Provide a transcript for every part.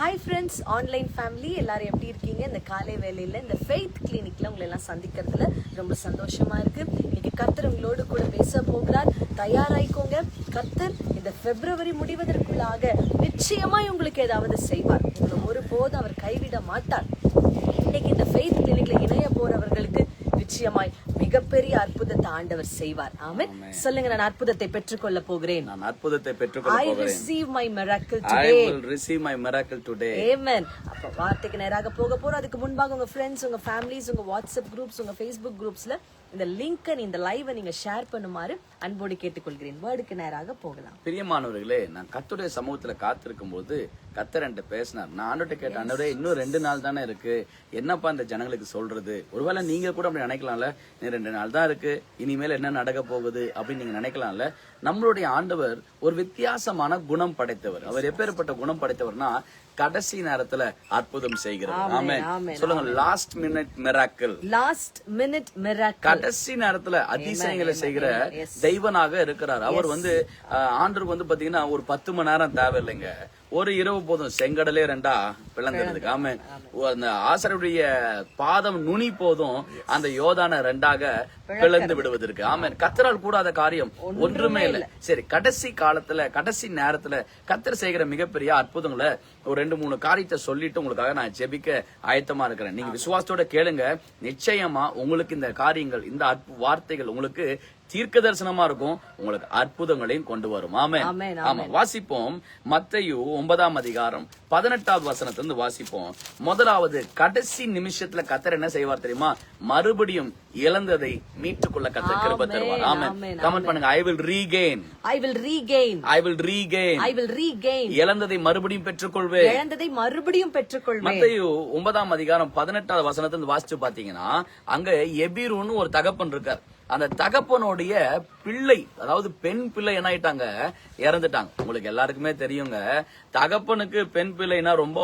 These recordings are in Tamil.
ஹாய் ஃப்ரெண்ட்ஸ் ஆன்லைன் ஃபேமிலி எல்லாரும் எப்படி இருக்கீங்க? இந்த காலை வேலையில் இந்த ஃபெய்த் கிளினிக்கில் உங்களை எல்லாம் சந்திக்கிறதுல ரொம்ப சந்தோஷமாக இருக்குது இன்னைக்கு கர்த்தர் உங்களோடு கூட பேச போகிறார். தயாராகிக்கோங்க கர்த்தர் இந்த பிப்ரவரி முடிவதற்குள்ளாக நிச்சயமாய் உங்களுக்கு ஏதாவது செய்வார். உங்களை ஒருபோதும் அவர் கைவிட மாட்டார். இன்னைக்கு இந்த ஃபெய்த் கிளினிக்கில் இணைய போகிறவர்களுக்கு நிச்சயமாய் மிகப்பெரிய அற்புதத்தை ஆண்டவர் செய்வார். ஆமென். சொல்லுங்க நான் அற்புதத்தை பெற்றுக்கொள்ள போகிறேன். நான் அற்புதத்தை பெற்றுக்கொள்ள ஐ போகிறேன். Receive my miracle I today. will receive my miracle today. ஏமன் அப்ப வார்த்தைக்கு நேராக போக போறோம். அதுக்கு முன்பாக உங்க ஃப்ரெண்ட்ஸ் உங்க ஃபேமிலிஸ் உங்க வாட்ஸ்அப் குரூப்ஸ் உங்க ஃபேஸ்புக் குரூப்ஸ்ல இந்த லிங்கை இந்த லைவை நீங்க ஷேர் பண்ணுமாறு அன்போடு கேட்டுக்கொள்கிறேன். வேர்டுக்கு நேராக போகலாம். பிரியமானவர்களே நான் கத்துடைய சமூகத்துல காத்திருக்கும் போது கத்தர் என்கிட்ட பேசினார். நான் ஆண்டோட்ட கேட்டேன் ஆண்டவரே இன்னும் ரெண்டு நாள் தானே இருக்கு. என்னப்பா இந்த ஜனங்களுக்கு சொல்றது? ஒருவேளை நீங்க கூட அப்படி நினைக்கலாம்ல? ரெண்டு நாள் தான் இருக்கு. இனிமேல் என்ன நடக்க போகுது? அப்படின்னு நீங்க நினைக்கலாம்ல? நம்மளுடைய ஆண்டவர் ஒரு வித்தியாசமான குணம் படைத்தவர். அவர் எப்பேற்பட்ட குணம் படைத்தவர்னா கடைசி நேரத்துல அற்புதம் செய்கிறார் ஆமே சொல்லுங்க last minute miracle last minute miracle கடைசி நேரத்துல அதிசயங்களை செய்கிற தெய்வனாக இருக்கிறார். அவர் வந்து ஆண்டருக்கு வந்து பாத்தீங்கன்னா ஒரு பத்து மணி நேரம் தேவையில்லைங்க. ஒரு இரவு போதும் செங்கடலே ரெண்டா பிளந்துறதுக்கு ஆமே அந்த ஆசருடைய பாதம் நுனி போதும் அந்த யோதான ரெண்டாக பிளந்து விடுவதற்கு. ஆமென். கத்தரால் கூடாத காரியம் ஒன்றுமே இல்ல. சரி கடைசி காலத்துல கடைசி நேரத்துல கத்தர் செய்கிற மிகப்பெரிய அற்புதங்களை ஒரு ரெண்டு மூணு காரியத்தை சொல்லிட்டு உங்களுக்காக நான் ஜெபிக்க ஆயத்தமா இருக்கிறேன். நீங்க விசுவாசத்தோட கேளுங்க. நிச்சயமா உங்களுக்கு இந்த காரியங்கள் இந்த அற்பு- வார்த்தைகள் உங்களுக்கு தீர்க்க தரிசனமா இருக்கும் உங்களுக்கு அற்புதங்களையும் கொண்டு வரும். ஆமென், ஆமா வாசிப்போம். மத்தையு ஒன்பதாம் அதிகாரம் பதினெட்டாவது வசனத்திலிருந்து வாசிப்போம். முதலாவது கடைசி நிமிஷத்துல கத்தர் என்ன செய்வார் தெரியுமா? மறுபடியும் இழந்ததை மீட்டுக்கொள்ள கத்தர் கிருப தருவார். ஆமென், கமெண்ட் பண்ணுங்க. I will regain I will regain I will regain I will regain இழந்ததை மறுபடியும் பெற்றுக்கொள்வேன். இழந்ததை மறுபடியும் பெற்றுக்கொள்வேன். மத்தேயு ஒன்பதாம் அதிகாரம் பதினெட்டாவது வசனத்தை வாசிச்சு பாத்தீங்கன்னா அங்க எபிருன்னு ஒரு தகப்பன் இருக்கார். அந்த தகப்பனுடைய பிள்ளை அதாவது பெண் பிள்ளை என்ன ஆயிட்டாங்க? இறந்துட்டாங்க. உங்களுக்கு எல்லாருக்குமே தெரியுங்க. தகப்பனுக்கு பெண் பிள்ளைனா ரொம்ப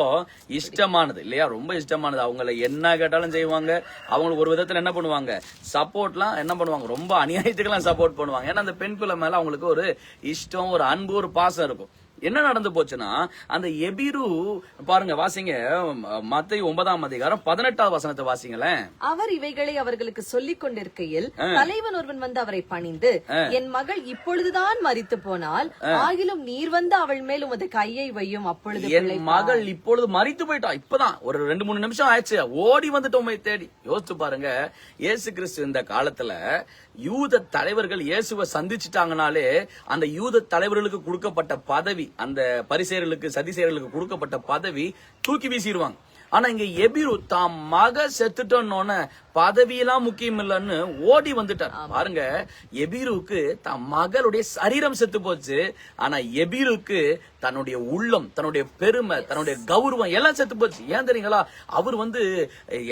இஷ்டமானது இல்லையா? ரொம்ப இஷ்டமானது. அவங்கள என்ன கேட்டாலும் செய்வாங்க. அவங்களுக்கு ஒரு விதத்துல என்ன பண்ணுவாங்க? சப்போர்ட்லாம் என்ன பண்ணுவாங்க? ரொம்ப அநியாயத்துக்கெல்லாம் சப்போர்ட் பண்ணுவாங்க. ஏன்னா அந்த பெண் பிள்ளை மேல அவங்களுக்கு ஒரு இஷ்டம் ஒரு அன்பு ஒரு பாசம் இருக்கும். என்ன நடந்து போச்சுன்னா அந்த எபிரு பாருங்க வாசிங்க மத்தை ஒன்பதாம் அதிகாரம் பதினெட்டாவது வசனத்தை வாசிங்களேன். அவர் இவைகளை அவர்களுக்கு சொல்லிக் கொண்டிருக்கையில் தலைவன் ஒருவன் வந்து அவரை பணிந்து என் மகள் இப்பொழுதுதான் மரித்து போனால் ஆகிலும் நீர் வந்து அவள் மேல் உமது கையை வையும் அப்பொழுது என் மகள் இப்பொழுது மறித்து போயிட்டா இப்பதான் ஒரு ரெண்டு மூணு நிமிஷம் ஆயிடுச்சு ஓடி வந்துட்டோம் தேடி. யோசிச்சு பாருங்க இயேசு கிறிஸ்து இந்த காலத்துல யூத தலைவர்கள் இயேசுவை சந்திச்சிட்டாங்கனாலே அந்த யூத தலைவர்களுக்கு கொடுக்கப்பட்ட பதவி அந்த பரிசேர்களுக்கு சதிசேர்களுக்கு கொடுக்கப்பட்ட பதவி தூக்கி வீசிடுவாங்க. ஆனா இங்க எபிரு தாம் மக செத்துட்டோன்னு பதவியெல்லாம் முக்கியம் இல்லைன்னு ஓடி வந்துட்டார். பாருங்க எபிருக்கு தன் மகளுடைய சரீரம் செத்து போச்சு. ஆனா எபிருக்கு தன்னுடைய உள்ளம் தன்னுடைய பெருமை தன்னுடைய கௌரவம் எல்லாம் செத்து போச்சு. ஏன் தெரியுங்களா? அவர் வந்து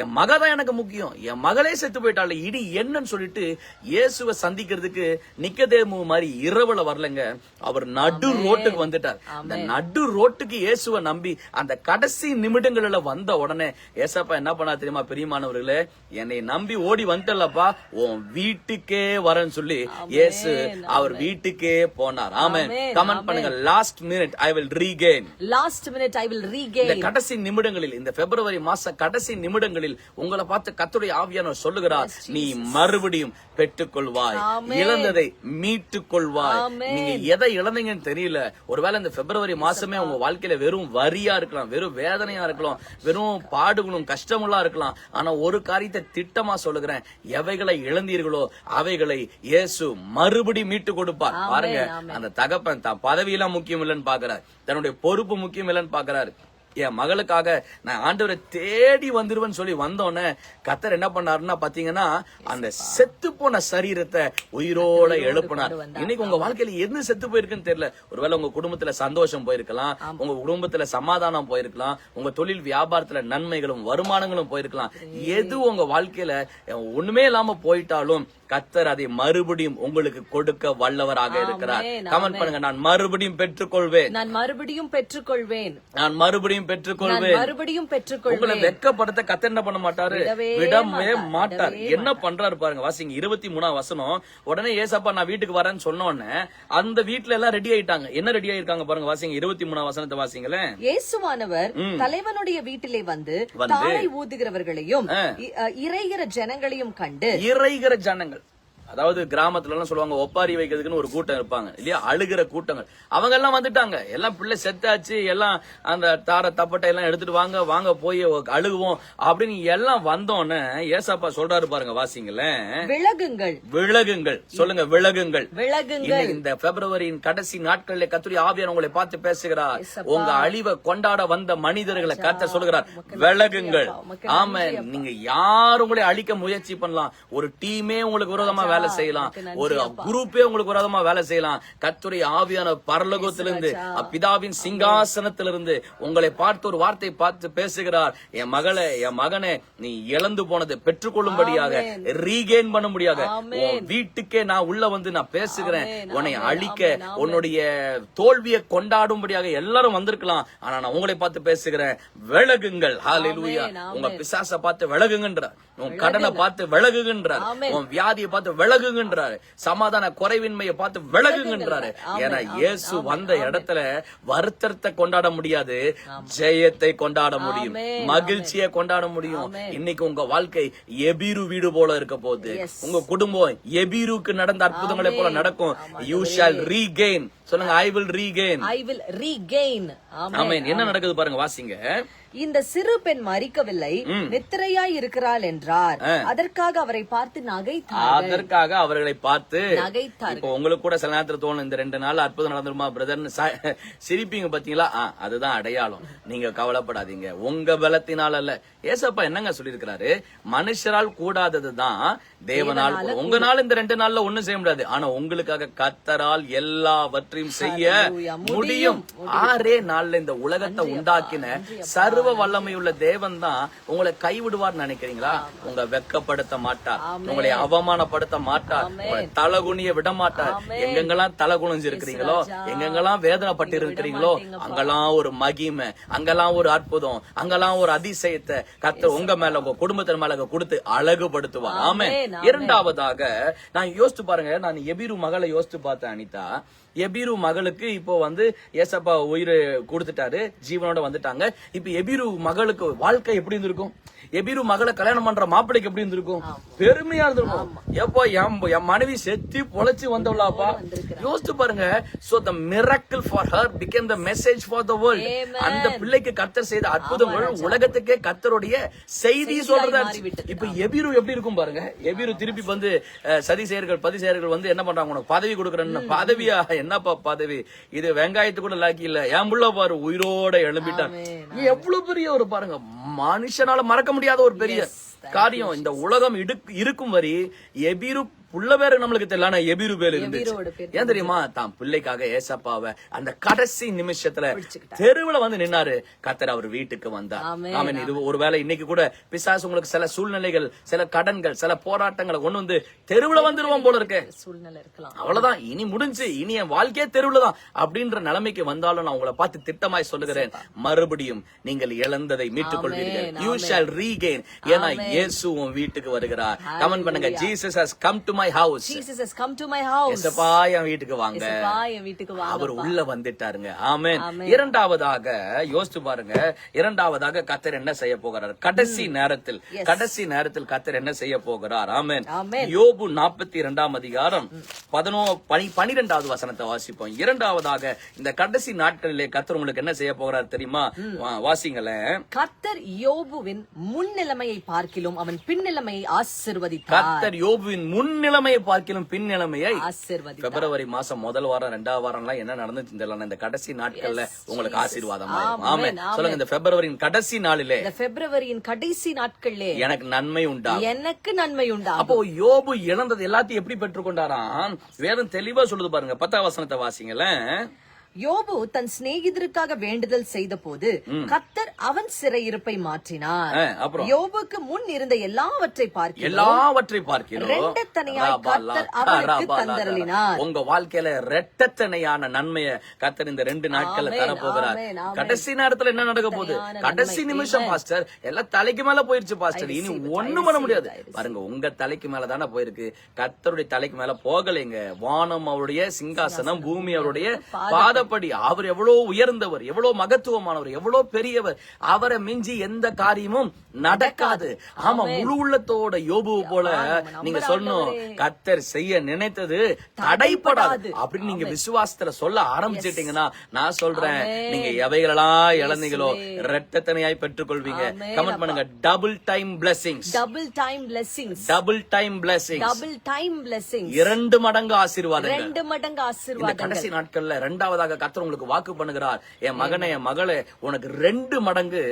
என் மக தான் எனக்கு முக்கியம். என் மகளே செத்து போயிட்டாள் இடி என்னன்னு சொல்லிட்டு இயேசுவை சந்திக்கிறதுக்கு நிக்கதேமு மாதிரி இரவுல வரலங்க. அவர் நடு ரோட்டுக்கு வந்துட்டார். அந்த நடு ரோட்டுக்கு இயேசுவை நம்பி அந்த கடைசி நிமிடங்கள்ல வந்த உடனே ஏசப்பா என்ன பண்ணா தெரியுமா பெரியமானவர்களே? என்னை நம்பி ஓடி வந்துட்டல்லப்பா. உன் வீட்டுக்கே வரேன்னு சொல்லி இயேசு அவர் வீட்டுக்கே போனார். ஆமென். கமெண்ட் பண்ணுங்க. Last minute I will regain last minute I will இந்த ரீகெயின் கடைசி நிமிடங்களில் இந்த பிப்ரவரி மாச கடைசி நிமிடங்களில் உங்களை பார்த்து கத்துடைய ஆவியானவர் சொல்லுகிறார் நீ மறுபடியும் பெற்றுக்கொள்வாய். இழந்ததை மீட்டுக் கொள்வாய். நீங்க எதை இழந்தீங்கன்னு தெரியல. ஒருவேளை இந்த பிப்ரவரி மாசமே உங்க வாழ்க்கையில வெறும் வரியா இருக்கலாம் வெறும் வேதனையா இருக்கலாம் வெறும் பாடுகளும் கஷ்டமுள்ளா இருக்கலாம். ஆனா ஒரு காரியத்தை திட்டமா சொல்லுகிறேன். எவைகளை இழந்தீர்களோ அவைகளை இயேசு மறுபடி மீட்டு கொடுப்பார். பாருங்க. அந்த தகப்பன் தான். பதவியெல்லாம் முக்கியம் இல்லைன்னு பாக்குறாரு தன்னுடைய பொறுப்பு முக்கியம் இல்லைன்னு பாக்குறாரு என் மகளுக்காக நான் ஆண்டவரை தேடி வந்துருவேன்னு சொல்லி வந்தோன்னே கத்தர் என்ன பண்ணாருன்னா பாத்தீங்கன்னா அந்த செத்து போன சரீரத்தை உயிரோட எழுப்பினார். இன்னைக்கு உங்க வாழ்க்கையில எது செத்து போயிருக்குன்னு தெரியல. ஒருவேளை உங்க குடும்பத்துல சந்தோஷம் போயிருக்கலாம். உங்க குடும்பத்துல சமாதானம் போயிருக்கலாம். உங்க தொழில் வியாபாரத்துல நன்மைகளும் வருமானங்களும் போயிருக்கலாம். எது உங்க வாழ்க்கையில ஒண்ணுமே இல்லாம போயிட்டாலும் கத்தர் அதை மறுபடியும் உங்களுக்கு கொடுக்க வல்லவராக இருக்கிறார். கமெண்ட் பண்ணுங்க நான் மறுபடியும் பெற்றுக்கொள்வேன். நான் மறுபடியும் பெற்றுக்கொள்வேன். நான் மறுபடியும் பெற்றுக்கொள்வேன். மறுபடியும் உங்களை பெற்றுக்கொள்வேன் வெட்கப்படுத்த கத்த என்ன பண்ண மாட்டாரு? விடவே மாட்டார், என்ன பண்றாரு பாருங்க வாசிங்க. இருபத்தி மூணாம் வசனம் உடனே ஏசப்பா நான் வீட்டுக்கு வரேன்னு சொன்ன உடனே அந்த வீட்ல எல்லாம் ரெடி ஆயிட்டாங்க. என்ன ரெடி ஆயிருக்காங்க பாருங்க வாசிங்க. இருபத்தி மூணாம் வசனத்தை வாசிங்களேன். இயேசுவானவர் தலைவனுடைய வீட்டிலே வந்து தாளை ஊதுகிறவர்களையும் இறைகிற ஜனங்களையும் கண்டு இறைகிற ஜனங்கள். அதாவது கிராமத்துல எல்லாம் சொல்லுவாங்க ஒப்பாரி வைக்கிறதுக்குன்னு ஒரு கூட்டம் இருப்பாங்க இல்லையா? அழுகிற கூட்டங்கள். அவங்க எல்லாம் வந்துட்டாங்க. எல்லாம் பிள்ளை செத்தாச்சு எல்லாம் அந்த தார தப்பட்டை எல்லாம் எடுத்துட்டு வாங்க வாங்க போய் அழுகுவோம் அப்படின்னு எல்லாம் வந்தோன்னு ஏசாப்பா சொல்றாரு பாருங்க வாசிங்களேன் விலகுங்கள். விலகுங்கள். சொல்லுங்க விலகுங்கள். விலகுங்கள். இந்த பிப்ரவரியின் கடைசி நாட்களில் கத்துரி ஆவியார் உங்களை பார்த்து பேசுகிறார். உங்க அழிவை கொண்டாட வந்த மனிதர்களை கத்த சொல்லுகிறார். விலகுங்கள். ஆமா நீங்க யார் உங்களை அழிக்க முயற்சி பண்ணலாம்? ஒரு டீமே உங்களுக்கு விரோதமா வேலை செய்யலாம். உமக்கு நன்றி ஒரு குரூப்பே உங்களுக்கு விரோதமா வேலை செய்யலாம். கத்துரை ஆவியான பரலோகத்திலிருந்து பிதாவின் சிங்காசனத்திலிருந்து உங்களை பார்த்து ஒரு வார்த்தை பார்த்து பேசுகிறார். என் மகளே என் மகனே நீ இழந்து போனதை பெற்றுக்கொள்ளும்படியாக ரீகெயின் பண்ணும்படியாக உன் வீட்டுக்கே நான் உள்ள வந்து நான் பேசுகிறேன். உன்னை அழிக்க உன்னுடைய தோல்வியை கொண்டாடும்படியாக எல்லாரும் வந்திருக்கலாம். ஆனா நான் உங்களை பார்த்து பேசுகிறேன். விலகுங்கள். ஹalleluya. உங்க பிசாச பார்த்து விலகுங்கன்றார். உன் கடனை பார்த்து விலகுகின்றார். உன் வியாதியை பார்த்து விலகுகின்றார். சமாதான குறைவின்மையை பார்த்து விலகுகின்றாரு. ஏன்னா இயேசு வந்த இடத்துல வருத்தத்தை கொண்டாட முடியாது ஜெயத்தை கொண்டாட முடியும் மகிழ்ச்சியை கொண்டாட முடியும். இன்னைக்கு உங்க வாழ்க்கை எபீரு வீடு போல இருக்க போகுது. உங்க குடும்பம் எபீருக்கு நடந்த அற்புதங்களை போல நடக்கும். யூ ஷால் ரீகெயின் சொல்லுங்க I will regain I will regain amen. என்ன நடக்குது பாருங்க வாசிங்க. இந்த சிறு பெண் மறிக்கவில்லை. நித்திரையாய் இருக்கிறாள் என்றார். அதற்காக அவரை பார்த்து நகைத்தார் அதற்காக அவர்களை பார்த்து நகைத்தார்கள். இப்போ உங்களுக்கு கூட சில நேரத்துல தோணும் இந்த ரெண்டு நாள் அற்புதம் நடந்துருமா பிரதர்னு ச- சிரிப்பீங்க பாத்தீங்களா? அதுதான் அடையாளம். நீங்க கவலைப்படாதீங்க. உங்க பலத்தினால் அல்ல. ஏசப்பா என்னங்க சொல்லியிருக்கிறாரு? மனுஷரால் கூடாததுதான் தேவனால். கூடும். உங்கனால இந்த ரெண்டு நாள்ல ஒண்ணும் செய்ய முடியாது. ஆனா உங்களுக்காக கத்தரால் எல்லாவற்றையும் செய்ய. முடியும் ஆறே நாள்ல இந்த உலகத்தை உண்டாக்கின சர்வ வல்லமையுள்ள தேவன் தான் உங்களை கைவிடுவார் நினைக்கிறீங்களா? உங்க வெக்கப்படுத்த மாட்டார். உங்களை அவமானப்படுத்த மாட்டார். உங்களை தலகுனிய விட மாட்டார். எங்கெங்கெல்லாம் தலை குனிஞ்சு இருக்கிறீங்களோ எங்கெங்கெல்லாம் வேதனைப்பட்டு இருக்கிறீங்களோ அங்கெல்லாம் ஒரு மகிமை அங்கெல்லாம் ஒரு அற்புதம் அங்கெல்லாம் ஒரு அதிசயத்தை கத்த உங்க மேல உங்க குடும்பத்தின் மேல கொடுத்து அழகுபடுத்துவார். ஆமே இரண்டாவதாக நான் யோசிச்சு பாருங்க நான் எபிரு மகளை யோசிச்சு பார்த்தேன் அனிதா. எபிரு மகளுக்கு இப்போ வந்து ஏசப்பா உயிர் கொடுத்துட்டாரு ஜீவனோட வந்துட்டாங்க. இப்போ எபிரு மகளுக்கு வாழ்க்கை எப்படி இருந்திருக்கும்? எபிரு மகளை கல்யாணம் பண்ற மாப்பிள்ளைக்கு எப்படி இருந்திருக்கும்? பெருமையா இருந்திருக்கும். எப்போ என் மனைவி செத்தி பொழைச்சு வந்தவளாப்பா? யோசிச்சு பாருங்க. So the miracle for her become the message for the world அந்த பிள்ளைக்கு கத்தர் செய்த அற்புதங்கள் உலகத்துக்கே கத்தருடைய செய்தி சொல்றதா. இப்ப எபிரு எப்படி இருக்கும் பாருங்க. எபிரு திருப்பி வந்து சதி செயர்கள் பதி செயர்கள் வந்து என்ன பண்றாங்க? உனக்கு பதவி கொடுக்குறேன்னு பதவியா? என்னப்பா பதவி? இது வெங்காயத்து கூட லாக்கி இல்ல. என் புள்ள பாரு உயிரோட எழும்பிட்டான். இது எவ்வளவு பெரிய ஒரு பாருங்க மனுஷனால மறக்க முடியாத ஒரு பெரிய காரியம். இந்த உலகம் இடுக்கு- இருக்கும் வரி எபிரு புள்ள பேரு நம்மளுக்கு தெரியல எபிரு பேரு இருந்துச்சு. ஏன் தெரியுமா? தான் பிள்ளைக்காக ஏசப்பாவ அந்த கடைசி நிமிஷத்துல தெருவுல வந்து நின்னாரு. கத்தர் அவர் வீட்டுக்கு வந்தார். ஆமென். ஆமென். இது ஒருவேளை இன்னைக்கு கூட பிசாசு உங்களுக்கு சில சூழ்நிலைகள் சில கடன்கள் சில போராட்டங்களை கொண்டு வந்து தெருவுல வந்துருவோம் போல இருக்கு. சூழ்நிலை இருக்கலாம். அவ்வளவுதான். இனி முடிஞ்சு இனி என் வாழ்க்கையே தெருவுல தான் அப்படின்ற நிலைமைக்கு வந்தாலும் நான் உங்களை பார்த்து திட்டமாய் சொல்லுகிறேன். மறுபடியும் நீங்கள் இழந்ததை மீட்டுக் கொள்வீர்கள். யூ ஷால் ரீகெயின் ஏன்னா இயேசு உன் வீட்டுக்கு வருகிறார். கமெண்ட் பண்ணுங்க. Jesus has come to my house Jesus has come to my house. எசப்பா என் வீட்டுக்கு வாங்க. இயேசுப்பா, என் வீட்டுக்கு வாங்க அவர் உள்ள வந்துட்டாருங்க. ஆமென். இரண்டாவதாக யோசிச்சு பாருங்க. இரண்டாவதாக கத்தர் என்ன செய்ய போகிறார்? கடைசி நேரத்தில் கடைசி நேரத்தில் கத்தர் என்ன செய்ய போகிறார்? ஆமென். யோபு நாற்பத்தி இரண்டாம் அதிகாரம் பதினோ பனி பனிரெண்டாவது வசனத்தை வாசிப்போம். இரண்டாவதாக இந்த கடைசி நாட்களிலே கத்தர் உங்களுக்கு என்ன செய்ய போகிறார் தெரியுமா? வாசிங்களேன். கர்த்தர் யோபுவின் முன்னிலைமையை பார்க்கிலும் அவன் பின்னிலைமையை ஆசிர்வதித்தார். கத்தர் யோபுவின் முன்னிலைமையை பார்க்கிலும் பின் நிலைமையை பிப்ரவரி மாசம் முதல் வாரம் ரெண்டாவது வாரம் எல்லாம் என்ன நடந்துச்சு தெரியல இந்த கடைசி நாட்கள்ல உங்களுக்கு ஆசீர்வாதமா ஆமே சொல்லுங்க இந்த பிப்ரவரியின் கடைசி நாளிலே இந்த பிப்ரவரியின் கடைசி நாட்களிலே எனக்கு நன்மை உண்டா? எனக்கு நன்மை உண்டா? அப்போ யோபு இழந்தது எல்லாத்தையும் எப்படி பெற்றுக்கொண்டாராம்? வேதம் தெளிவா சொல்லுது பாருங்க பத்தாம் வசனத்தை வாசிங்களேன். யோபு தன் சிநேகிதருக்காக வேண்டுதல் செய்த போது கத்தர் அவன் சிறையிருப்பை மாற்றினார். யோபுக்கு முன் இருந்த எல்லாவற்றை பார்க்கிறோம். எல்லாவற்றை பார்க்கிறோம். அவனுக்கு. உங்க வாழ்க்கையில ரெட்டத்தனையான நன்மையை கத்தர் இந்த ரெண்டு நாட்கள்ல ஆமென். கடைசி நேரத்துல என்ன நடக்க போகுது? கடைசி. நிமிஷம் பாஸ்டர். எல்லாம் தலைக்கு மேல போயிருச்சு பாஸ்டர். இனி ஒண்ணும் பண்ண முடியாது. பாருங்க உங்க தலைக்கு மேல தானே போயிருக்கு. கத்தருடைய தலைக்கு மேல போகலைங்க. வானம் அவருடைய சிங்காசனம் பூமி அவருடைய பாதப்படி அவர் எவ்வளவு உயர்ந்தவர் எவ்வளவு மகத்துவமானவர் எவ்வளவு பெரியவர் அவரை மிஞ்சி எந்த காரியமும் நடக்காது. ஆமா முழு உள்ளத்தோட யோபு போல நீங்க ஆண்டவரே. கத்தர் செய்ய நினைத்தது தடைப்படாது. அப்படின்னு நீங்க விசுவாசத்துல சொல்ல ஆரம்பிச்சிட்டீங்கன்னா நான் சொல்றேன். நீங்க எவைகளெல்லாம் இழந்தீங்களோ இயேசுவே. ரெட்டத்தனையாய் பெற்றுக்கொள்வீங்க. கமெண்ட் பண்ணுங்க. Double time blessings double time blessings. Double time blessings double time blessings. இரண்டு மடங்கு ஆசீர்வாதங்கள். ரெண்டு மடங்கு ஆசீர்வாதங்கள் கடைசி நாட்கள்ல இரண்டாவதாக கத்தர் உங்களுக்கு வாக்கு பண்ணுகிறார். என் மகனே என் மகளே உனக்கு ரெண்டு மடங்கு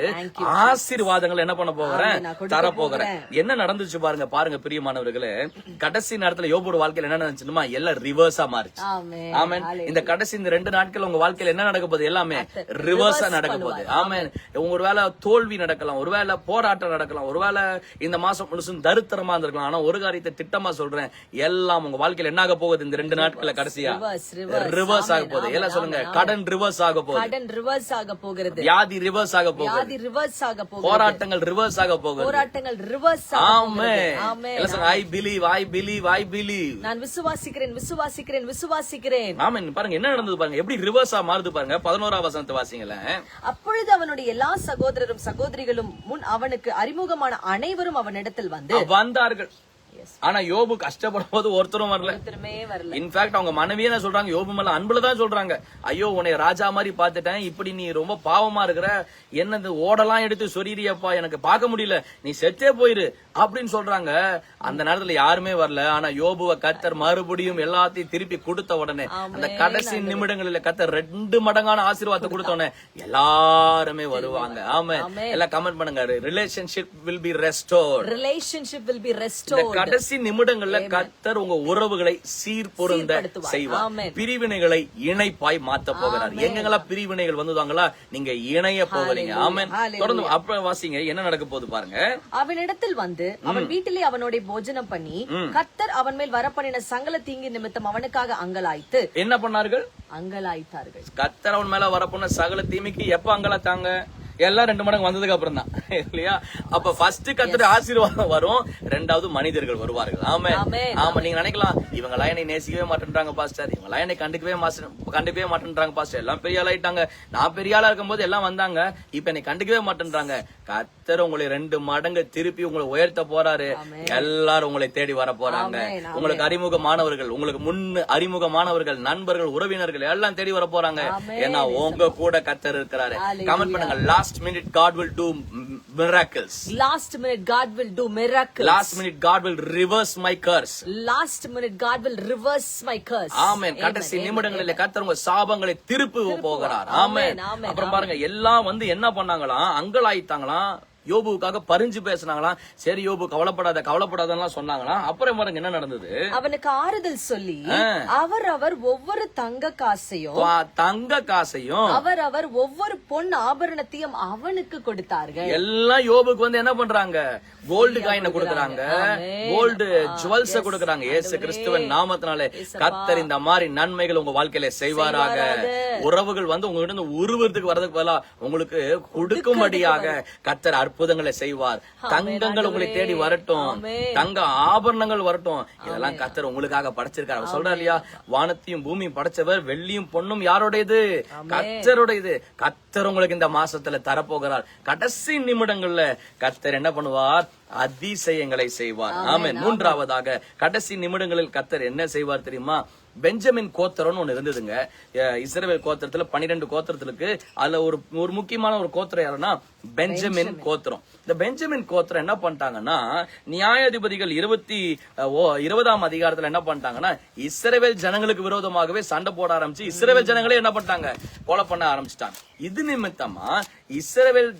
ஆசீர்வாதங்கள் என்ன பண்ண போகிறேன்? தர போகிறேன். என்ன நடந்துச்சு பாருங்க பாருங்க பிரியமானவர்களே. கடைசி நேரத்துல யோபோட வாழ்க்கையில என்ன நடந்துச்சுமா எல்லாம் ரிவர்ஸா மாறிச்சு. ஆமென். இந்த கடைசி இந்த ரெண்டு நாட்கள் உங்க வாழ்க்கையில என்ன நடக்க போகுது? எல்லாமே ரிவர்ஸா நடக்க போகுது. ஆமென். ஒருவேளை தோல்வி நடக்கலாம் ஒருவேளை போராட்டம் நடக்கலாம் ஒருவேளை இந்த மாசம் முழுசும் தரித்திரமா இருந்திருக்கலாம். ஆனா ஒரு காரியத்தை திட்டமா சொல்றேன் எல்லாம் உங்க வாழ்க்கையில என்ன ஆக போகுது இந்த ரெண்டு நாட்கள்ல கடைசியா. ரிவர்ஸ் ஆக போகுது. எல்லாம் சொல்லுங்க. ஆமென், கடன் ரிவர்ஸ் ஆக போகுது. கடன் ரிவர்ஸ் ஆக போகிறது. வியாதி ரிவர்ஸ் ஆக போகுது. வியாதி ரிவர்ஸ் ஆக போகிறது. போராட்டங்கள் ரிவர்ஸ் ஆக போகுது. போராட்டங்கள் ரிவர்ஸ் ஆமே சொல்லுங்க I believe I believe I believe நான் விசுவாசிக்கிறேன் விசுவாசிக்கிறேன் விசுவாசிக்கிறேன். ஆமென். பாருங்க என்ன நடந்தது பாருங்க? எப்படி ரிவர்ஸா மாறுது பாருங்க? பதினோரா வசனத்தை வாசிங்களேன். அப்பொழுது அவனுடைய எல்லா சகோதரரும் சகோதரிகளும் முன் அவனுக்கு அறிமுகமான அனைவரும் அவனிடத்தில் வந்து வந்தார்கள். ஆனா யோபு கஷ்டப்படும் போது ஒருத்தரும் வரல. இன்ஃபேக்ட் அவங்க மனைவியே என்ன சொல்றாங்க. யோபு மேல அன்புல தான் சொல்றாங்க. ஐயோ உன்னை ராஜா மாதிரி பாத்துட்டேன் இப்படி நீ ரொம்ப பாவமா இருக்கிற. என்னது ஓடலாம் எடுத்து சொரியப்பா எனக்கு பார்க்க முடியல. நீ செத்தே போயிரு அப்படின்னு சொல்றாங்க. அந்த நேரத்துல யாருமே வரல. ஆனா யோபுவ கத்தர் மறுபடியும் எல்லாத்தையும் திருப்பி கொடுத்த உடனே அந்த கடைசி நிமிடங்களில கத்தர் ரெண்டு மடங்கான ஆசீர்வாதத்தை கொடுத்த உடனே எல்லாருமே வருவாங்க. ஆமா எல்லாம் கமெண்ட் பண்ணுங்க. Relationship will be restored relationship will be இந்த ரெஸ்டோர்ட் கடைசி நிமிடங்கள்ல கத்தர் உங்க உறவுகளை சீர்பொருந்த. செய்வார். பிரிவினைகளை இணைப்பாய் மாத்த போகிறார். எங்கெங்கெல்லாம் பிரிவினைகள் வந்ததாங்களா? நீங்க இணைய போகிறீங்க. ஆமென். தொடர்ந்து அப்ப வாசிங்க என்ன நடக்க போகுது பாருங்க. அவனிடத்தில் வந்து அவன் வீட்டிலே அவனோட போஜனம் பண்ணி கர்த்தர் அவன் மேல் வரப்பண்ணின சங்கல தீங்கு நிமித்தம் அவனுக்காக அங்கலாய்த்து என்ன பண்ணார்கள்? அங்கலாய்த்தார்கள். கத்தர் அவன் மேல வரப்போன சகல தீமைக்கு எப்ப அங்கலாத்தாங்க எல்லாம் ரெண்டு மடங்கு வந்ததுக்கு அப்புறம் தான். இல்லையா? அப்ப ஃபர்ஸ்ட் கத்தர் ஆசீர்வாதம் வரும். ரெண்டாவது மனிதர்கள் வருவார்கள். ஆமே. ஆமா நீங்க நினைக்கலாம். இவங்க லைனை நேசிக்கவே மாட்டேன்றாங்க பாஸ்டர். இவங்க லைனை கண்டுக்கவே மாஸ்டர் கண்டுக்கவே மாட்டேன்றாங்க பாஸ்டர். எல்லாம் பெரிய ஆள் ஆயிட்டாங்க. நான் பெரிய ஆளா இருக்கும்போது எல்லாம் வந்தாங்க. இப்ப என்னை கண்டுக்கவே மாட்டேன்றாங்க. கத்தர் உங்களை ரெண்டு மடங்கு திருப்பி உங்களை உயர்த்த போறாரு எல்லாரும் உங்களை தேடி வர போறாங்க. உங்களுக்கு அறிமுகமானவர்கள் உங்களுக்கு முன் அறிமுகமானவர்கள் நண்பர்கள் உறவினர்கள் எல்லாம் தேடி வர போறாங்க. ஏன்னா உங்க கூட கத்தர் இருக்கிறாரு. கமெண்ட் பண்ணுங்க last minute God will do miracles last minute God will do miracle last minute God will reverse my curse last minute God will reverse my curse amen கடைசி நிமிடங்களில் கத்தர் உங்க சாபங்களை திருப்பி போகிறார். ஆமென், அப்புறம் பாருங்க எல்லாம் வந்து என்ன பண்ணாங்களாம்? அங்கலாயித்தாங்களாம். யோபுவுக்காக பரிஞ்சு பேசினாங்களாம் சரி யோபு கவலைப்படாத கவலைப்படாதலாம் சொன்னாங்களாம் அப்புறம் பாருங்க என்ன நடந்தது? அவனுக்கு ஆறுதல் சொல்லி அவர் அவர் ஒவ்வொரு தங்க காசையும் தங்க காசையும் அவர் அவர் ஒவ்வொரு பொன் ஆபரணத்தையும் அவனுக்கு கொடுத்தார்கள். எல்லாம் யோபுக்கு வந்து என்ன பண்றாங்க? கோல்டு காயினை கொடுக்கறாங்க. கோல்டு ஜுவல்ஸ கொடுக்கறாங்க. இயேசு கிறிஸ்துவின் நாமத்தினாலே கத்தர் இந்த மாதிரி நன்மைகள் உங்க வாழ்க்கையில செய்வாராக. உறவுகள் வந்து உங்ககிட்ட உருவத்துக்கு வரதுக்கு பதிலா உங்களுக்கு கொடுக்கும்படியாக கத்தர் அற்புதங்களை செய்வார். தங்கங்கள் உங்களை தேடி வரட்டும். தங்க ஆபரணங்கள் வரட்டும். இதெல்லாம் கத்தர் உங்களுக்காக படைச்சிருக்காரு. அவர் சொல்றாரு இல்லையா? வானத்தையும் பூமியும் படைச்சவர் வெள்ளியும் பொண்ணும் யாருடையது? கத்தருடையது கத்தர் உங்களுக்கு இந்த மாசத்துல தரப்போகிறார். கடைசி நிமிடங்கள்ல கத்தர் என்ன பண்ணுவார்? அதிசயங்களை செய்வார். ஆமென் மூன்றாவதாக கடைசி நிமிடங்களில் கத்தர் என்ன செய்வார் தெரியுமா? பெஞ்சமின் கோத்திரம்னு ஒண்ணு இருந்ததுங்க. அஹ் இஸ்ரவேல் கோத்திரத்துல பன்னிரெண்டு கோத்திரத்திற்கு அதுல ஒரு ஒரு முக்கியமான ஒரு கோத்திரம் யாருன்னா பெஞ்சமின். கோத்திரம். இந்த பெஞ்சமின் கோத்திரம் என்ன பண்ணிட்டாங்கன்னா நியாயாதிபதிகள் இருபத்தி ஓ- இருபதாம் அதிகாரத்துல என்ன பண்ணிட்டாங்கன்னா இஸ்ரேவேல் ஜனங்களுக்கு விரோதமாகவே சண்டை போட ஆரம்பிச்சு இஸ்ரேவேல் ஜனங்களே என்ன பண்ணிட்டாங்க? கொலை பண்ண ஆரம்பிச்சிட்டாங்க. இது நிமித்தமா இஸ்ரேவேல்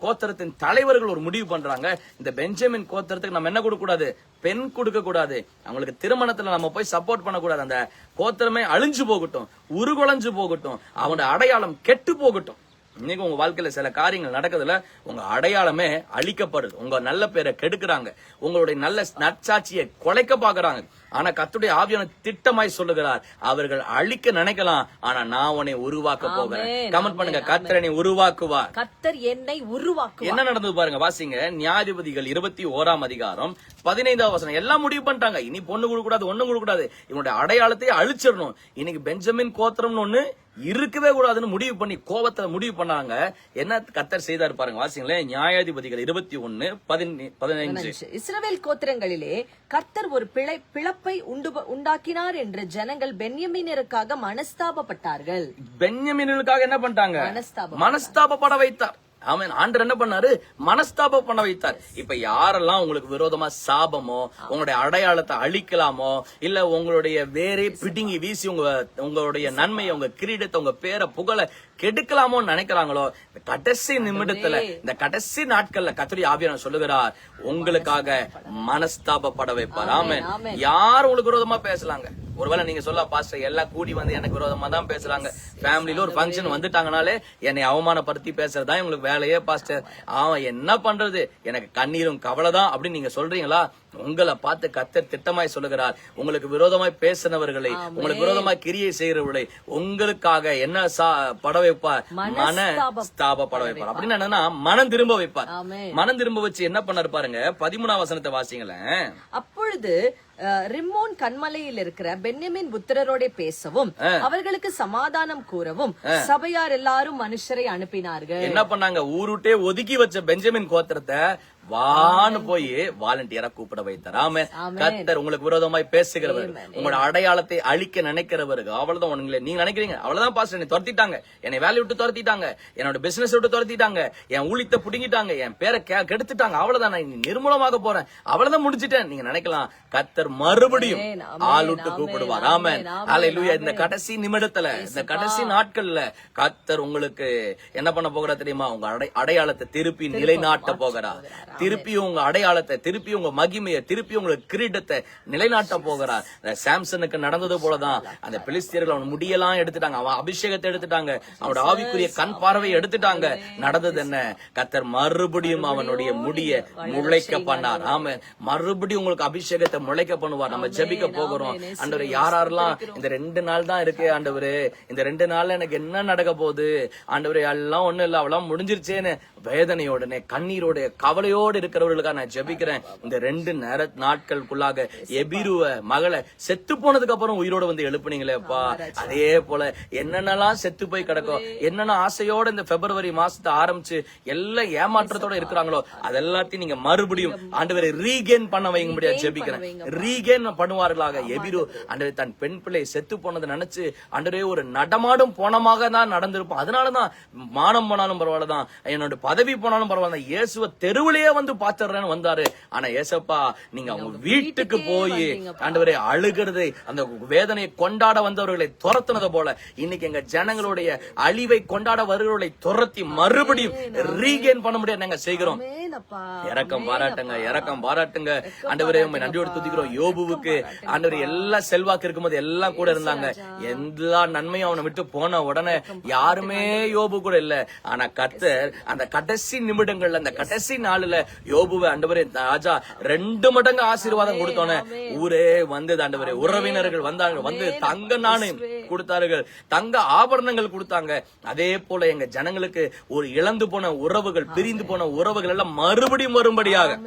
கோத்திரத்தின் தலைவர்கள் ஒரு முடிவு பண்றாங்க. இந்த பெஞ்சமின் கோத்திரத்துக்கு நம்ம என்ன கொடுக்க கூடாது பெண் கொடுக்க கூடாது அவங்களுக்கு திருமணத்துல நம்ம போய் சப்போர்ட் பண்ணக்கூடாது. அந்த கோத்திரமே அழிஞ்சு போகட்டும் உருகுலைஞ்சு போகட்டும் அவனோட அடையாளம் கெட்டு போகட்டும். இன்னைக்கு உங்க வாழ்க்கையில சில காரியங்கள் நடக்குதுல உங்க அடையாளமே அழிக்கப்படுது. உங்க நல்ல பேரை கெடுக்குறாங்க. உங்களுடைய நல்ல நற்சாட்சியை குலைக்க பாக்குறாங்க ஆனா கத்துடைய ஆவியான திட்டமாய் சொல்லுகிறார். அவர்கள் அழிக்க நினைக்கலாம். ஆனா நான் உன்னை உருவாக்க போகிறேன். கமெண்ட் பண்ணுங்க. ஆமென், கத்தரனை உருவாக்குவார். கத்தர் என்னை உருவாக்குவார். என்ன நடந்தது பாருங்க? வாசிங்க. நியாயாதிபதிகள் இருபத்தி ஓராம் அதிகாரம் பதினைந்தாம் வசனம். எல்லாம் முடிவு பண்ணிட்டாங்க. இனி பொண்ணு கொடுக்க கூடாது ஒண்ணு கொடுக்க கூடாது இவனுடைய அடையாளத்தை அழிச்சிடணும். இன்னைக்கு பெஞ்சமின் கோத்திரம்னு ஒண்ணு இருக்கவே கூடாதுன்னு முடிவு பண்ணி கோபத்துல முடிவு பண்ணாங்க. என்ன கத்தர் செய்தாரு பாருங்க வாசிங்களேன். நியாயாதிபதிகள் இருபத்தி ஒன்னு பதினைஞ்சு. இஸ்ரவேல் கோத்திரங்களிலே கர்த்தர் ஒரு பிழை பிளப்பை உண்டு உண்டாக்கினார் என்று ஜனங்கள் பென்யமீனருக்காக மனஸ்தாபப்பட்டார்கள். பென்யமீனுக்காக என்ன பண்ணிட்டாங்க? மனஸ்தாபம் மனஸ்தாபப்பட வைத்தார். ஆமென். ஆண்டர் என்ன பண்ணாரு? மனஸ்தாபம் பண்ண வைத்தார். இப்ப யாரெல்லாம் உங்களுக்கு விரோதமா சாபமோ உங்களுடைய அடையாளத்தை அழிக்கலாமோ இல்ல உங்களுடைய வேரே பிடுங்கி வீசி உங்க உங்களுடைய நன்மையை உங்க கிரீடத்தை உங்க பேரை புகழ கெடுக்கலாமோன்னு நினைக்கிறாங்களோ? இந்த கடைசி நிமிடத்துல இந்த கடைசி நாட்கள்ல கத்திரி ஆவியான சொல்லுகிறார்? உங்களுக்காக மனஸ்தாபப்பட வைப்பார். ஆமென். யார் உங்களுக்கு விரோதமா பேசலாங்க ஒருவேளை நீங்க சொல்ல பாஸ்டர் எல்லாம் கூடி வந்து எனக்கு விரோதமா தான் பேசுறாங்க. ஃபேமிலில ஒரு ஃபங்க்ஷன் வந்துட்டாங்கனாலே என்னை அவமானப்படுத்தி பேசுறதா உங்களுக்கு வேலையே பாஸ்டர். அவன் என்ன பண்றது? எனக்கு கண்ணீரும் கவலை தான் அப்படின்னு நீங்க சொல்றீங்களா? உங்களை பார்த்து கத்தர் திட்டமாய் சொல்லுகிறார். உங்களுக்கு விரோதமாய் பேசினவர்களை உங்களுக்கு விரோதமாய் கிரியை செய்கிறவர்களை உங்களுக்காக என்ன சா- பட வைப்பார். மன வைப்பார். அப்படின்னு என்னன்னா மனம் திரும்ப வைப்பார். மனம் திரும்ப வச்சு என்ன பண்ணாரு பாருங்க பதிமூணாம் வசனத்தை வாசிங்களேன். அப்பொழுது ரிம்மோன் கண்மலையில் இருக்கிற பென்யமின் புத்திரரோட பேசவும் அவர்களுக்கு சமாதானம் கூறவும் சபையார் எல்லாரும் மனுஷரை அனுப்பினார்கள். என்ன பண்ணாங்க? ஊருட்டே ஒதுக்கி வச்ச பெஞ்சமின் கோத்திரத்தை வான்னு போய் வாலண்டியரா கூப்பிட வைத்தார். ஆமே கத்தர் உங்களுக்கு விரோதமாய் பேசுகிறவர் உங்களோட அடையாளத்தை அழிக்க நினைக்கிறவருக்கு அவ்வளவுதான் உங்களை நீங்க நினைக்கிறீங்க. அவ்வளவுதான் பாஸ்டர் என்னை துரத்திட்டாங்க. என்னை வேலையை விட்டு துரத்திட்டாங்க. என்னோட பிசினஸ் விட்டு துரத்திட்டாங்க. என் ஊழியத்தை புடுங்கிட்டாங்க. என் பேரை கெடுத்துட்டாங்க. அவ்வளவுதான் நான் நிர்மூலமாக போறேன். அவ்வளவுதான் முடிச்சிட்டேன் நீங்க நினைக்கலாம் கத்தர் மறுபடியும் ஆள் விட்டு கூப்பிடுவார். ஆமென், ஹalleluya இந்த. கடைசி நிமிடத்துல இந்த கடைசி நாட்கள்ல கத்தர் உங்களுக்கு என்ன பண்ண போகிறார் தெரியுமா? உங்க அடை- அடையாளத்தை திருப்பி நிலைநாட்ட போகிறார். திருப்பி உங்க அடையாளத்தை திருப்பி உங்க மகிமையை திருப்பி உங்களுக்கு கிரீடத்தை நிலைநாட்ட போகிறார். சாம்சனுக்கு நடந்தது போலதான். அந்த பிலிஸ்தியர்கள் அவன் முடியெல்லாம் எடுத்துட்டாங்க. அவன் அபிஷேகத்தை எடுத்துட்டாங்க. அவனோட ஆவிக்குரிய கண் பார்வையை எடுத்துட்டாங்க. நடந்தது என்ன? கத்தர் மறுபடியும் அவனுடைய முடிய முளைக்க பண்ணார். ஆமா மறுபடியும் உங்களுக்கு அபிஷேகத்தை முளைக்க பண்ணுவார். நம்ம ஜெபிக்க போகிறோம். ஆண்டவரே யாரெல்லாம் இந்த ரெண்டு நாள் தான் இருக்கு ஆண்டவரே. இந்த ரெண்டு நாள்ல எனக்கு என்ன நடக்க போகுது? ஆண்டவரே எல்லாம் ஒண்ணு இல்ல. அவெல்லாம் முடிஞ்சிருச்சேன்னு வேதனையோடனே கண்ணீரோட கவலையோடு இருக்கிறவர்களுக்காக நான் ஜெபிக்கிறேன். இந்த ரெண்டு நேர நாட்களுக்குள்ளாக எபிருவ மகளை செத்து போனதுக்கு அப்புறம் உயிரோட வந்து எழுப்புனீங்களேப்பா அதே போல என்னென்னலாம் செத்து போய் கிடக்கும் என்னென்ன ஆசையோட இந்த பிப்ரவரி மாசத்தை ஆரம்பிச்சு எல்லாம் ஏமாற்றத்தோட இருக்கிறாங்களோ அதெல்லாத்தையும் நீங்க மறுபடியும் ஆண்டவரை ரீகெயின் பண்ண வைக்க முடியாது ஜெபிக்கிறேன். ரீகெயின் பண்ணுவார்களாக எபிரு. ஆண்டவரே தன் பெண் பிள்ளை செத்து போனதை நினைச்சு ஆண்டவரே ஒரு நடமாடும் போனமாக தான் நடந்திருப்போம். அதனாலதான் மானம் போனாலும் பரவாயில்லதான் என்னோட பதவி போனாலும் பரவாயில்ல இயேசுவ தெருவிலேயே வந்து பாத்துறேன்னு வந்தாரு. ஆனா ஏசப்பா நீங்க அவங்க வீட்டுக்கு போய் ஆண்டவரே அழுகிறது அந்த வேதனையை கொண்டாட வந்தவர்களை துரத்துனது போல இன்னைக்கு எங்க ஜனங்களுடைய அழிவை கொண்டாட வருகிறவர்களை துரத்தி மறுபடியும் ரீகெயின் பண்ண முடியாது நாங்க செய்கிறோம். இறக்கம் பாராட்டுங்க இறக்கம் பாராட்டுங்க. ஆண்டவரே உண்மை நன்றியோடு துதிக்கிறோம். யோபுவுக்கு ஆண்டவர் எல்லா செல்வாக்கு இருக்கும்போது எல்லாம் கூட இருந்தாங்க. எல்லா நன்மையும் அவனை விட்டு போன உடனே யாருமே யோபு கூட இல்ல. ஆனா கர்த்தர் அந்த கடைசி நிமிடங்கள்ல அந்த கடைசி நாளுல யோபுவை ஆண்டவரே ராஜா ரெண்டு மடங்கு ஆசீர்வாதம் கொடுத்தோன்னே ஊரே வந்தது ஆண்டவரே. உறவினர்கள் வந்தாங்க வந்து தங்க நாணயம். கொடுத்தார்கள். தங்க ஆபரணங்கள் கொடுத்தாங்க. அதே போல எங்க ஜனங்களுக்கு ஒரு இழந்து போன உறவுகள் பிரிந்து போன உறவுகள் எல்லாம் மறுபடியும் வரும்படியாக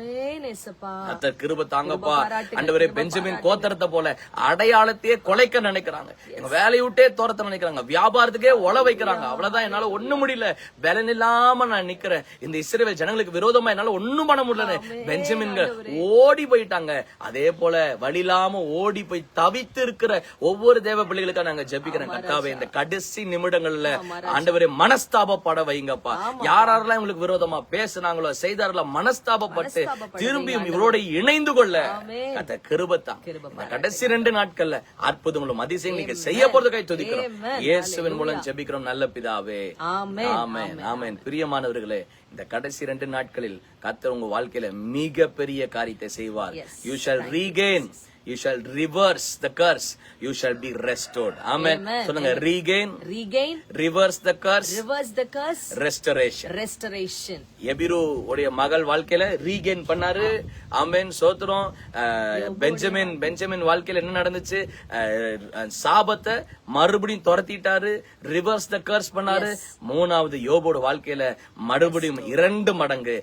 கர்த்தர் கிருப தாங்கப்பா. ஆண்டவரே பெஞ்சமின் கோத்தரத்தை போல அடையாளத்தையே கொலைக்க நினைக்கிறாங்க. எங்க வேலையை விட்டே தோரத்த நினைக்கிறாங்க. வியாபாரத்துக்கே ஒல வைக்கிறாங்க. அவ்வளவுதான் என்னால ஒண்ணும் முடியல. பலன் இல்லாம நான் நிக்கிறேன். இந்த இஸ்ரவேல் ஜனங்களுக்கு விரோதமா என்னால ஒண்ணும் பண்ண முடியல பெஞ்சமின்கள் ஓடி போயிட்டாங்க. அதே போல வழி இல்லாம ஓடி போய் தவித்து இருக்கிற ஒவ்வொரு தேவ பிள்ளைகளுக்கா நாங்க ஜெபிக்கிறேன் கர்த்தாவே இந்த கடைசி நிமிடங்கள்ல ஆண்டவரே மனஸ்தாபப்பட வைங்கப்பா. யார் யாரெல்லாம் உங்களுக்கு விரோதமா பேசுனாங்களோ செய்தார்களோ மனஸ்தாபப்பட்டு திரும்பியும் இவரோட இணைந்து கொள்ள கத்த கிருபத்தான். கடைசி ரெண்டு நாட்கள்ல அற்புதங்களும் அதிசயம் நீங்க செய்ய போறது கை துதிக்கிறோம். இயேசுவின் மூலம் ஜெபிக்கிறோம் நல்ல பிதாவே. ஆமென். ஆமென் பிரியமானவர்களே இந்த கடைசி ரெண்டு நாட்களில் கர்த்தர் உங்க வாழ்க்கையில மிக பெரிய காரியத்தை செய்வார். You shall regain you shall reverse the curse you shall be restored amen Amen. சொல்லுங்க regain regain. Reverse the curse reverse the curse. Restoration restoration. எபிரு உடைய மகள் வாழ்க்கையில ரீகெயின் பண்ணாரு. ஆமென். சோத்திரம் பெஞ்சமின் பெஞ்சமின் வாழ்க்கையில என்ன நடந்துச்சு? சாபத்தை மறுபடியும் துரத்திட்டாரு. ரிவர்ஸ் த கர்ஸ் பண்ணாரு. மூணாவது யோபோட வாழ்க்கையில மறுபடியும் இரண்டு மடங்கு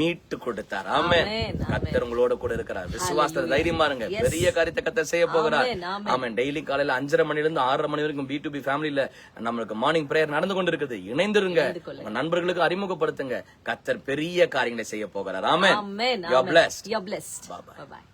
மீட்டு கொடுத்தார். Amen. கத்தர் உங்களோட கூட இருக்கிறார். விசுவாசத்துல தைரியமா இருங்க பெரிய காரியத்தை கத்தர் செய்ய போகிறார். ஆமென். டெய்லி காலையில அஞ்சரை மணில இருந்து ஆறரை மணி வரைக்கும் பி டு பி ஃபேமிலில நம்மளுக்கு மார்னிங் பிரேயர் நடந்து கொண்டு இருக்குது இணைந்திருங்க நண்பர்களுக்கு அறிமுகப்படுத்துங்க. கத்தர் பெரிய காரியங்களை செய்ய போகிறார். ஆமென். You're blessed. Bye bye. Bye bye.